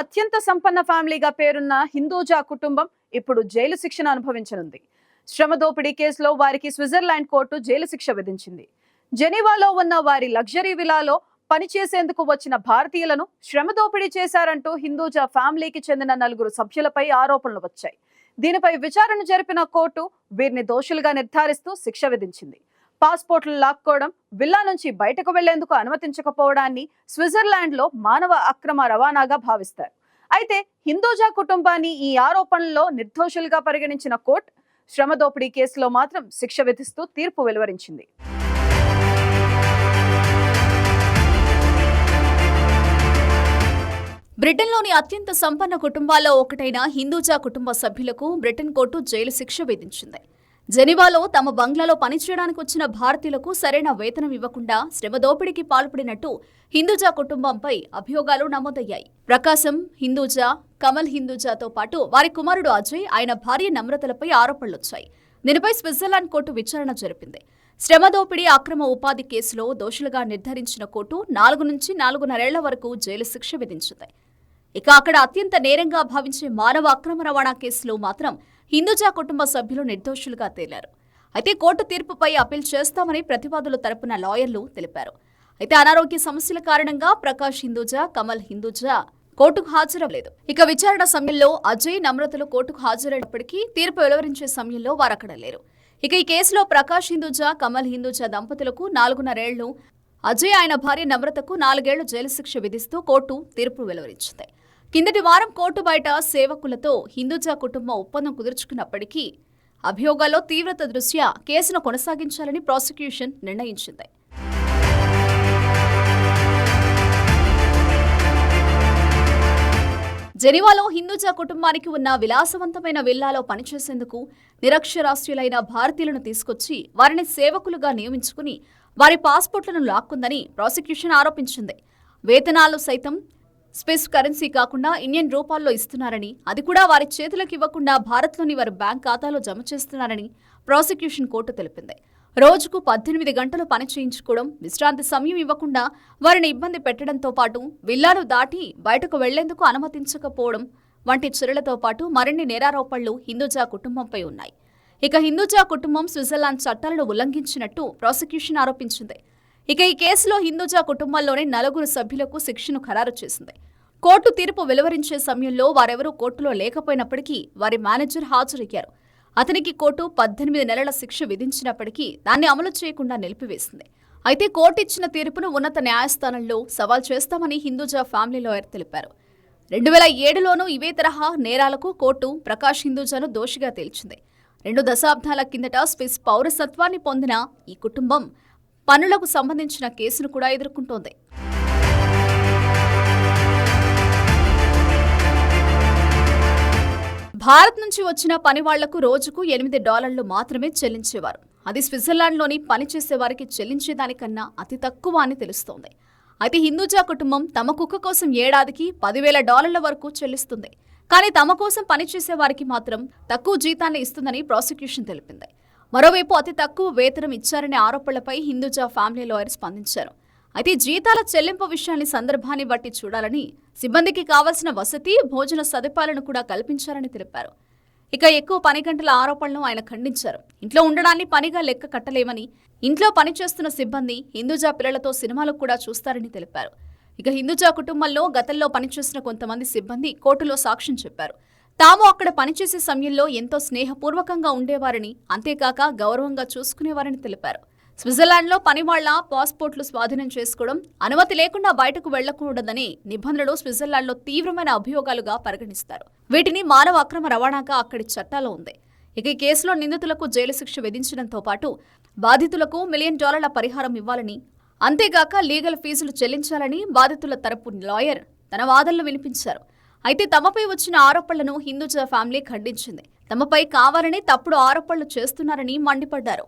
అత్యంత సంపన్న ఫ్యామిలీగా పేరున్న హిందూజా కుటుంబం ఇప్పుడు జైలు శిక్షను అనుభవించనుంది. శ్రమ దోపిడీ కేసులో వారికి స్విట్జర్లాండ్ కోర్టు జైలు శిక్ష విధించింది. జెనీవాలో ఉన్న వారి లగ్జరీ విలాలో పనిచేసేందుకు వచ్చిన భారతీయులను శ్రమ దోపిడీ చేశారంటూ హిందూజా ఫ్యామిలీకి చెందిన నలుగురు సభ్యులపై ఆరోపణలు వచ్చాయి. దీనిపై విచారణ జరిపిన కోర్టు వీరిని దోషులుగా నిర్ధారిస్తూ శిక్ష విధించింది. పాస్పోర్ట్లు లాక్కోవడం విల్లా నుంచి బయటకు వెళ్ళేందుకు అనుమతించకపోవడాన్ని స్విట్జర్లాండ్లో మానవ అక్రమ రవాణాగా భావిస్తారు. అయితే హిందూజా కుటుంబాన్ని ఈ ఆరోపణల్లో నిర్దోషులుగా పరిగణించిన కోర్టు శ్రమ దోపిడీ కేసులో మాత్రం శిక్ష విధిస్తూ తీర్పు వెలువరించింది. బ్రిటన్లోని అత్యంత సంపన్న కుటుంబాల్లో ఒకటైన హిందూజా కుటుంబ సభ్యులకు బ్రిటన్ కోర్టు జైలు శిక్ష విధించింది. జెనీవాలో తమ బంగ్లాలో పనిచేయడానికి వచ్చిన భారతీయులకు సరైన వేతనం ఇవ్వకుండా శ్రమ దోపిడీకి పాల్పడినట్టు హిందూజా కుటుంబంపై అభియోగాలు నమోదయ్యాయి. ప్రకాశం హిందూజా కమల్ హిందూజాతో పాటు వారి కుమారుడు అజయ్ ఆయన భార్య నమ్రతలపై ఆరోపణలొచ్చాయి. దీనిపై స్విట్జర్లాండ్ కోర్టు విచారణ జరిపింది. శ్రమ దోపిడీ అక్రమ ఉపాధి కేసులో దోషులుగా నిర్ధారించిన కోర్టు నాలుగు నుంచి నాలుగున్నరేళ్ళ వరకు జైలు శిక్ష విధించింది. ఇక అక్కడ అత్యంత నేరంగా భావించే మానవ అక్రమ రవాణా కేసులో మాత్రం హిందూజా కుటుంబ సభ్యులు నిర్దోషులుగా తేలారు. అయితే కోర్టు తీర్పుపై అప్పీల్ చేస్తామని ప్రతివాదుల తరపున లాయర్లు తెలిపారు. అయితే అనారోగ్య సమస్యల కారణంగా ప్రకాష్ హిందూజా కమల్ హిందూజా కోర్టుకు హాజరవ్వలేదు. ఇక విచారణ సమయంలో అజయ్ నమ్రతలు కోర్టుకు హాజరైనప్పటికీ తీర్పు వెలువరించే సమయంలో వారక్కడ లేరు. ఇక ఈ కేసులో ప్రకాష్ హిందూజా కమల్ హిందూజా దంపతులకు నాలుగున్నరేళ్ళు అజయ్ ఆయన భార్య నమ్రతకు నాలుగేళ్ళు జైలు శిక్ష విధిస్తూ కోర్టు తీర్పు వెలువరించింది. కిందటి వారం కోర్టు బయట సేవకులతో హిందూజా కుటుంబం ఒప్పందం కుదుర్చుకున్నప్పటికీ అభియోగాల్లో తీవ్రత దృష్ట్యా కేసును కొనసాగించాలని ప్రాసిక్యూషన్ నిర్ణయించింది. జెనీవాలో హిందూజా కుటుంబానికి ఉన్న విలాసవంతమైన విల్లాలో పనిచేసేందుకు నిరక్షరాస్యులైన భారతీయులను తీసుకొచ్చి వారిని సేవకులుగా నియమించుకుని వారి పాస్పోర్ట్లను లాక్కుందని ప్రాసిక్యూషన్ ఆరోపించింది. వేతనాలు సైతం స్విస్ కరెన్సీ కాకుండా ఇండియన్ రూపాల్లో ఇస్తున్నారని అది కూడా వారి చేతులకు ఇవ్వకుండా భారత్లోని వారి బ్యాంక్ ఖాతాలో జమ చేస్తున్నారని ప్రాసిక్యూషన్ కోర్టు తెలిపింది. రోజుకు పద్దెనిమిది గంటలు పని చేయించుకోవడం విశ్రాంతి సమయం ఇవ్వకుండా వారిని ఇబ్బంది పెట్టడంతో పాటు విల్లాలు దాటి బయటకు వెళ్ళేందుకు అనుమతించకపోవడం వంటి చర్యలతో పాటు మరిన్ని నేరారోపణలు హిందూజా కుటుంబంపై ఉన్నాయి. ఇక హిందూజా కుటుంబం స్విట్జర్లాండ్ చట్టాలను ఉల్లంఘించినట్టు ప్రాసిక్యూషన్ ఆరోపించింది. ఇక ఈ కేసులో హిందూజా కుటుంబంలోని నలుగురు సభ్యులకు శిక్షను ఖరారు చేసింది. కోర్టు తీర్పు వెలువరించే సమయంలో వారెవరూ కోర్టులో లేకపోయినప్పటికీ వారి మేనేజర్ హాజరయ్యారు. అతనికి కోర్టు పద్దెనిమిది నెలల శిక్ష విధించినప్పటికీ దాన్ని అమలు చేయకుండా నిలిపివేసింది. అయితే కోర్టు ఇచ్చిన తీర్పును ఉన్నత న్యాయస్థానంలో సవాల్ చేస్తామని హిందూజా ఫ్యామిలీ లాయర్ తెలిపారు. రెండు వేల ఏడులోనూ ఇవే తరహా నేరాలకు కోర్టు ప్రకాష్ హిందూజాను దోషిగా తేల్చింది. రెండు దశాబ్దాల కిందట స్విస్ పౌరసత్వాన్ని పొందిన ఈ కుటుంబం పనులకు సంబంధించిన కేసును కూడా ఎదుర్కొంటోంది. భారత్ నుంచి వచ్చిన పనివాళ్ళకు రోజుకు ఎనిమిది డాలర్లు మాత్రమే చెల్లించేవారు. అది స్విట్జర్లాండ్లోని పనిచేసే వారికి చెల్లించేదానికన్నా అతి తక్కువ అని తెలుస్తోంది. అయితే హిందూజా కుటుంబం తమ కుక్క కోసం ఏడాదికి పదివేల డాలర్ల వరకు చెల్లిస్తుంది. కానీ తమ కోసం పనిచేసే వారికి మాత్రం తక్కువ జీతాన్ని ఇస్తుందని ప్రాసిక్యూషన్ తెలిపింది. మరోవైపు అతి తక్కువ వేతనం ఇచ్చారనే ఆరోపణలపై హిందూజా ఫ్యామిలీ లాయర్ స్పందించారు. అయితే జీతాల చెల్లింపు విషయాన్ని సందర్భాన్ని బట్టి చూడాలని సిబ్బందికి కావాల్సిన వసతి భోజన సదుపాయాలను కూడా కల్పించారని తెలిపారు. ఇక ఎక్కువ పని గంటల ఆరోపణలను ఆయన ఖండించారు. ఇంట్లో ఉండడాన్ని పనిగా లెక్క కట్టలేమని ఇంట్లో పనిచేస్తున్న సిబ్బంది హిందూజా పిల్లలతో సినిమాలు కూడా చూస్తారని తెలిపారు. ఇక హిందూజా కుటుంబంలో గతంలో పనిచేసిన కొంతమంది సిబ్బంది కోర్టులో సాక్ష్యం చెప్పారు. తాము అక్కడ పనిచేసే సమయంలో ఎంతో స్నేహపూర్వకంగా ఉండేవారని అంతేకాక గౌరవంగా చూసుకునేవారని తెలిపారు. స్విట్జర్లాండ్లో పనివాళ్ళ పాస్పోర్ట్లు స్వాధీనం చేసుకోవడం అనుమతి లేకుండా బయటకు వెళ్ళకూడదని నిబంధనలు స్విట్జర్లాండ్లో తీవ్రమైన అభియోగాలుగా పరిగణిస్తారు. వీటిని మానవ అక్రమ రవాణాగా అక్కడి చట్టాలో ఉంది. ఇక ఈ కేసులో నిందితులకు జైలు శిక్ష విధించడంతో పాటు బాధితులకు మిలియన్ డాలర్ల పరిహారం ఇవ్వాలని అంతేగాక లీగల్ ఫీజులు చెల్లించాలని బాధితుల తరపు లాయర్ తన వాదనలు వినిపించారు. అయితే తమపై వచ్చిన ఆరోపణలను హిందూజా ఫ్యామిలీ ఖండించింది. తమపై కావాలని తప్పుడు ఆరోపణలు చేస్తున్నారని మండిపడ్డారు.